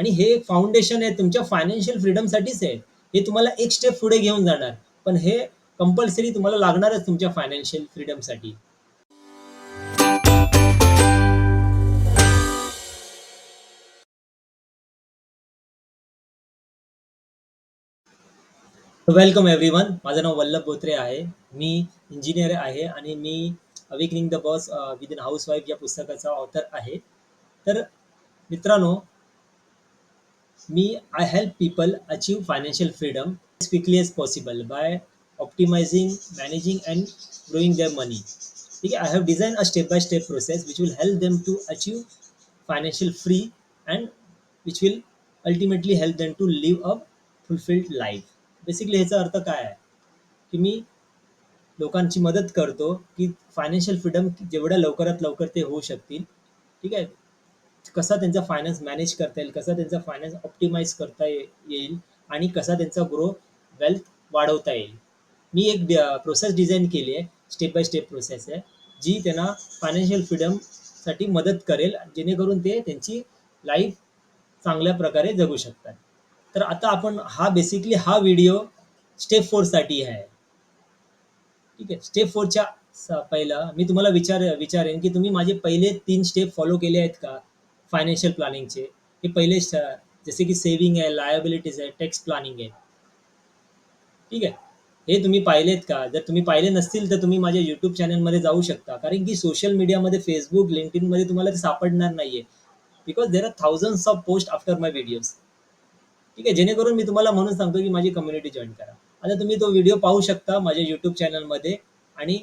आणि हे एक फाउंडेशन आहे तुमच्या फायनान्शियल फ्रीडमसाठीच आहे. हे तुम्हाला एक स्टेप पुढे घेऊन जाणार. पण हे कंपल्सरी तुम्हाला लागणारच तुमच्या फायनान्शियल फ्रीडमसाठी. Welcome everyone. माझं नाव वल्लभ बोत्रे आहे. मी इंजिनियर आहे आणि मी awakening the boss within house wife या पुस्तकाचा ऑथर आहे. तर मित्रांनो मी I help people achieve financial freedom as quickly as possible by optimising managing and growing their money ठीक आहे? I have design a step by step process which will help them to achieve financial free and which will ultimately help them to live a fulfilled life basically ह्याचा अर्थ काय आहे? की मी लोकांची मदत करतो की फायनान्शियल फ्रीडम जेवढ्या लवकरात लवकर ते होऊ शकतील. ठीक आहे? कसा त्यांचा फायनान्स मॅनेज करता येईल, कसा त्यांचा फायनान्स ऑप्टिमाइज करता येईल आणि कसा त्यांचा ग्रो वेल्थ वाढवता येईल. मी एक प्रोसेस डिझाईन केली आहे. स्टेप बाय स्टेप प्रोसेस आहे. जी त्यांना फायनान्शियल फ्रीडमसाठी मदत करेल जेणेकरून ते त्यांची लाईफ चांगल्या प्रकारे जगू शकतात. तर आता आपण हा बेसिकली हा व्हिडिओ स्टेप 4 साठी आहे. ठीक आहे. स्टेप फोरच्या पहिलं मी तुम्हाला विचार विचारेन की तुम्ही माझे पहिले तीन स्टेप फॉलो केले आहेत का? फायनान्शियल प्लॅनिंगचे. हे पहिले जसे की सेव्हिंग आहे, लायबिलिटीज आहे, टॅक्स प्लॅनिंग आहे. ठीक आहे. हे तुम्ही पाहिलेत का? जर तुम्ही पाहिले नसतील तर तुम्ही माझ्या युट्यूब चॅनलमध्ये जाऊ शकता. कारण की सोशल मीडियामध्ये फेसबुक LinkedInमध्ये तुम्हाला ते सापडणार नाहीये. Because there are thousands of post after my videos. ठीक आहे. जेणेकरून मी तुम्हाला म्हणून सांगतो की माझी कम्युनिटी जॉईन करा. आता तुम्ही तो व्हिडिओ पाहू शकता माझ्या युट्यूब चॅनलमध्ये आणि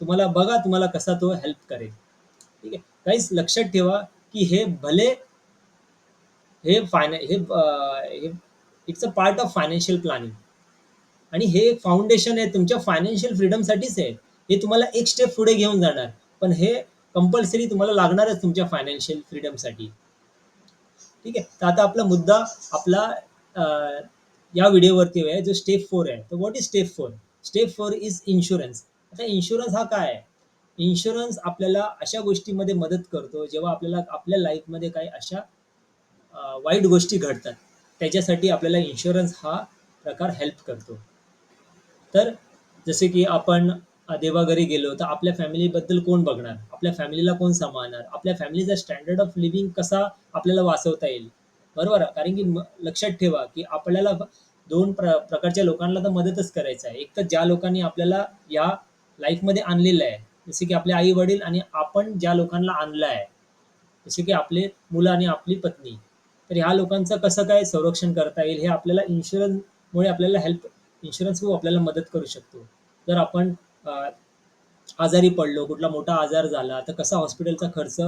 तुम्हाला बघा तुम्हाला कसा तो हेल्प करेल. ठीक आहे. काहीच लक्षात ठेवा की हे भले हे फायना हे it's a part of financial planning आणि हे एक फाउंडेशन आहे तुमच्या फायनान्शियल फ्रीडमसाठीच आहे. हे तुम्हाला एक स्टेप पुढे घेऊन जाणार. पण हे कंपल्सरी तुम्हाला लागणारच तुमच्या फायनान्शियल फ्रीडमसाठी. ठीक आहे. तर आता आपला मुद्दा आपला या व्हिडिओवरती आहे जो स्टेप फोर आहे. तर what is step four step four is insurance. आता इन्शुरन्स हा काय आहे? इन्शुरन्स आपल्याला अशा गोष्टीमध्ये मदत करतो जेव्हा आपल्याला आपल्या लाईफमध्ये काही अशा वाईट गोष्टी घडतात. त्याच्यासाठी आपल्याला इन्शुरन्स हा प्रकार हेल्प करतो. तर जसे की आपण देवाघरी गेलो तर आपल्या फॅमिलीबद्दल कोण बघणार? आपल्या फॅमिलीला कोण सांभाळणार? आपल्या फॅमिलीचा स्टँडर्ड ऑफ लिव्हिंग कसा आपल्याला वाचवता येईल? बरोबर कारण की म लक्षात ठेवा की आपल्याला दोन प्र प्रकारच्या लोकांना तर मदतच करायचं आहे. एक तर ज्या लोकांनी आपल्याला या लाईफमध्ये आणलेलं आहे. जसे की आपले आई-वडील आणि आपण ज्या लोकांना आणलं आहे. जसे की आपले मुलं आणि आपली पत्नी. तर ह्या लोकांचं कसं काय संरक्षण करता येईल हे आपल्याला इन्शुरन्समुळे आपल्याला हेल्प हो इन्शुरन्स आपल्याला मदत करू शकतो. जर आपण आजारी पडलो, कुठला मोठा आजार झाला तर कसा हॉस्पिटलचा खर्च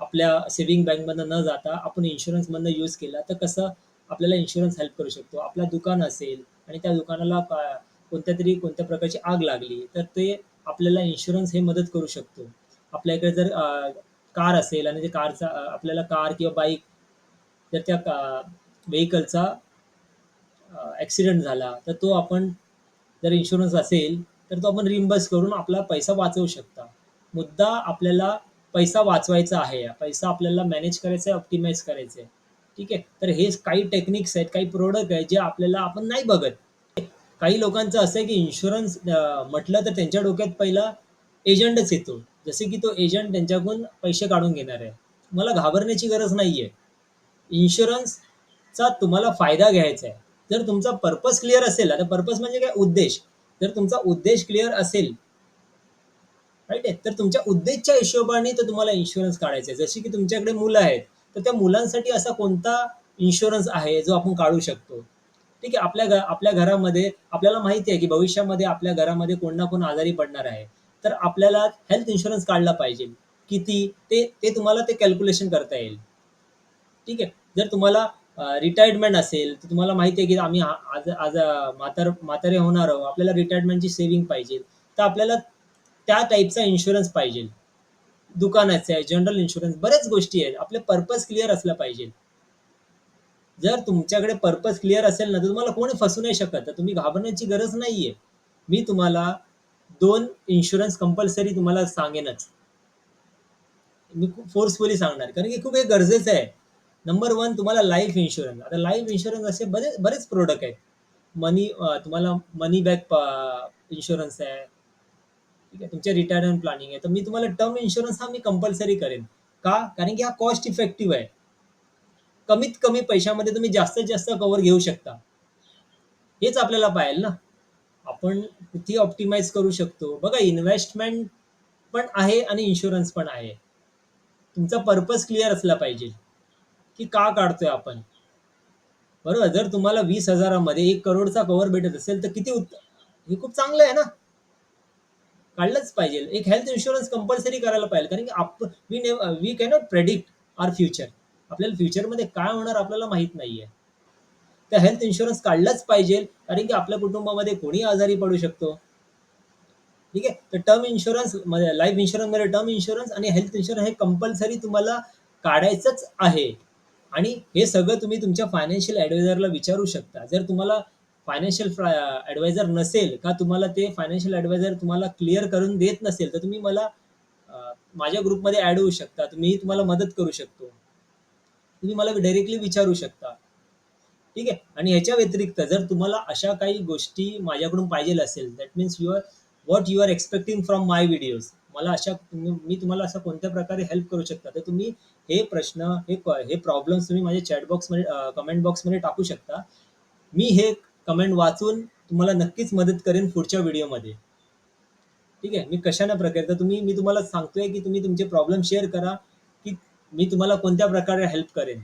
आपल्या सेव्हिंग बँकमधनं न जाता आपण इन्शुरन्समधनं यूज केला तर कसं आपल्याला इन्शुरन्स हेल्प करू शकतो. आपलं दुकान असेल आणि त्या दुकानाला कोणत्या तरी कोणत्या प्रकारची आग लागली तर ते आपल्याला इन्शुरन्स हे मदत करू शकतो. आपल्याकडे जर कार असेल आणि ते कारचा आपल्याला कार किंवा बाईक जर त्या का व्हेइकलचा ॲक्सिडेंट झाला तर तो आपण जर इन्शुरन्स असेल तर तो आपण रिइम्बर्स करून आपला पैसा वाचवू शकता. मुद्दा आपल्याला पैसा वाचवायचा आहे. पैसा आपल्याला मॅनेज करायचा आहे, ऑप्टिमाइज करायचा आहे. ठीक आहे. तर हे काही टेक्निक्स आहेत, काही प्रोडक्ट आहेत जे आपल्याला आपण नाही बघत. काही लोकांचं असं आहे की इन्शुरन्स म्हटलं तर त्यांच्या डोक्यात पहिला एजंटच येतो. जसे की तो एजंट त्यांच्याकडून पैसे काढून घेणार आहे. तुम्हाला घाबरण्याची गरज नाहीये. इन्शुरन्सचा तुम्हाला फायदा घ्यायचा आहे. जर तुमचा पर्पज क्लिअर असेल, आता पर्पज म्हणजे काय उद्देश. जर तुमचा उद्देश क्लिअर असेल राईट आहे. तर तुमच्या उद्देशच्या हिशोबाने तर तुम्हाला इन्शुरन्स काढायचा आहे. जसे की तुमच्याकडे मुलं आहेत, तर त्या मुलांसाठी असा कोणता इन्शुरन्स आहे जो आपण काढू शकतो. ठीक आहे. आपल्या आपल्या घरामध्ये आपल्याला माहिती आहे की भविष्यामध्ये आपल्या घरामध्ये कोण ना कोण आजारी पडणार आहे. तर आपल्याला हेल्थ इन्शुरन्स काढला पाहिजे. किती? ते ते तुम्हाला ते कॅल्क्युलेशन करता येईल. ठीक आहे. जर तुम्हाला रिटायरमेंट असेल तर तुम्हाला माहिती आहे की आम्ही आज आज म्हातार म्हातारे होणार आहोत. आपल्याला रिटायरमेंटची सेव्हिंग पाहिजे. तर आपल्याला त्या टाईपचा इन्शुरन्स पाहिजे. दुकानाचा आहे, जनरल इन्शुरन्स बऱ्याच गोष्टी आहेत. आपले पर्पज क्लिअर असला पाहिजे. जर तुमच्याकडे पर्पज क्लिअर असेल ना, तर तुम्हाला कोणी फसू नाही शकत. तर तुम्ही घाबरण्याची गरज नाहीये. मी तुम्हाला दोन इन्शुरन्स कंपल्सरी तुम्हाला सांगेनच. मी खूप फोर्सफुली सांगणार कारण की खूप हे गरजेचं आहे. नंबर वन तुम्हाला लाईफ इन्शुरन्स आता लाईफ इन्शुरन्स असे बरेच बरेच प्रोडक्ट आहेत मनी तुम्हाला मनी बॅक इन्शुरन्स आहे ठीक आहे तुमच्या रिटायरमेंट प्लॅनिंग आहे तर मी तुम्हाला टर्म इन्शुरन्स हा मी कंपल्सरी करेन का कारण की हा कॉस्ट इफेक्टिव्ह आहे कमीत कमी पैशामध्ये तुम्ही जास्तीत जास्त कव्हर घेऊ शकता. हेच आपल्याला पाहिजे ना. आपण किती ऑप्टिमाइज करू शकतो. बघा इन्व्हेस्टमेंट पण आहे आणि इन्शुरन्स पण आहे. तुमचा पर्पज क्लिअर असला पाहिजे. की का काढतोय आपण? बरोबर जर तुम्हाला वीस हजारामध्ये एक करोडचा कव्हर भेटत असेल तर किती उत्त- हे खूप चांगलं आहे ना. काढलंच पाहिजे. एक हेल्थ इन्शुरन्स कंपल्सरी करायला पाहिजे. कारण की आप वी ने we cannot predict our future आपल्याला फ्युचरमध्ये काय होणार आपल्याला माहीत नाहीये. तर हेल्थ इन्शुरन्स काढलाच पाहिजे कारण की आपल्या कुटुंबामध्ये कोणी आजारी पडू शकतो. ठीक आहे? तर टर्म इन्शुरन्स म्हणजे लाईफ इन्शुरन्समध्ये टर्म इन्शुरन्स आणि हेल्थ इन्शुरन्स हे कंपल्सरी तुम्हाला काढायचंच आहे. आणि हे सगळं तुम्ही तुमच्या फायनान्शियल ॲडवायझरला विचारू शकता. जर तुम्हाला फायनान्शियल ॲडवायझर नसेल का तुम्हाला ते फायनान्शियल ॲडवायझर तुम्हाला क्लिअर करून देत नसेल तर तुम्ही मला माझ्या ग्रुपमध्ये ॲड होऊ शकता. तुम्ही तुम्हाला मदत करू शकतो. तुम्ही मला डायरेक्टली विचारू शकता. ठीक आहे? आणि ह्याच्या व्यतिरिक्त जर तुम्हाला अशा काही गोष्टी माझ्याकडून पाहिजे असेल that means your what you are expecting from my videos मला अशा मी तुम्हाला असं कोणत्या प्रकारे हेल्प करू शकता तर तुम्ही हे प्रश्न हे हे प्रॉब्लेम्स तुम्ही माझ्या चॅट बॉक्समध्ये कमेंट बॉक्समध्ये टाकू शकता. मी हे कमेंट वाचून तुम्हाला नक्कीच मदत करेन पुढच्या व्हिडिओमध्ये ठीक आहे? मी कशाना प्रकारे तर तुम्ही मी तुम्हाला सांगतोय की तुम्ही तुमचे प्रॉब्लेम शेअर करा. मी तुम्हाला कोणत्या प्रकारे हेल्प करेन?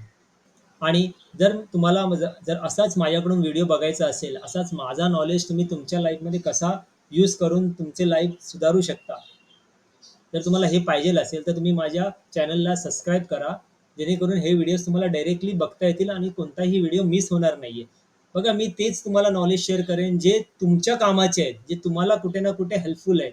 आणि जर तुम्हाला जर असाच माझ्याकडून व्हिडिओ बघायचा असेल असाच माझा नॉलेज तुम्ही तुमच्या लाईफमध्ये कसा यूज करून तुमचे लाईफ सुधारू शकता? जर तुम्हाला हे पाहिजे असेल तर तुम्ही माझ्या चॅनलला सबस्क्राईब करा. जेणेकरून हे व्हिडिओज तुम्हाला डायरेक्टली बघता येतील आणि कोणताही व्हिडिओ मिस होणार नाहीये. बघा मी तेच तुम्हाला नॉलेज शेअर करेन जे तुमच्या कामाचे आहेत जे तुम्हाला कुठे ना कुठे हेल्पफुल आहेत.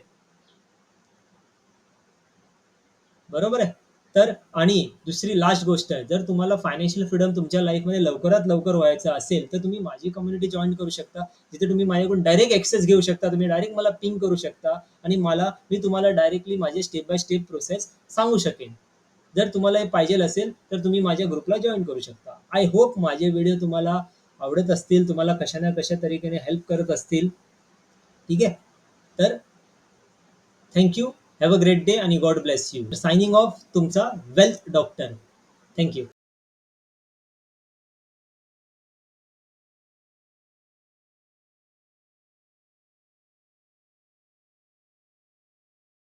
बरोबर आहे? तर आणि दुसरी लास्ट गोष्ट आहे जर तुम्हाला फायनान्शियल फ्रीडम तुमच्या लाईफमध्ये लवकरात लवकर व्हायचं असेल तर तुम्ही माझी कम्युनिटी जॉईन करू शकता. जिथे तुम्ही माझ्याकडून डायरेक्ट ॲक्सेस घेऊ शकता. तुम्ही डायरेक्ट मला पिंग करू शकता. आणि मला मी तुम्हाला डायरेक्टली माझे स्टेप बाय स्टेप प्रोसेस सांगू शकेन. जर तुम्हाला हे पाहिजे असेल तर तुम्ही माझ्या ग्रुपला जॉईन करू शकता. आय होप माझे व्हिडिओ तुम्हाला आवडत असतील तुम्हाला कशा ना कशा तरीकेने हेल्प करत असतील. ठीक आहे? तर thank you have a great day आणि God bless you signing off तुमचा वेल्थ डॉक्टर थँक्यू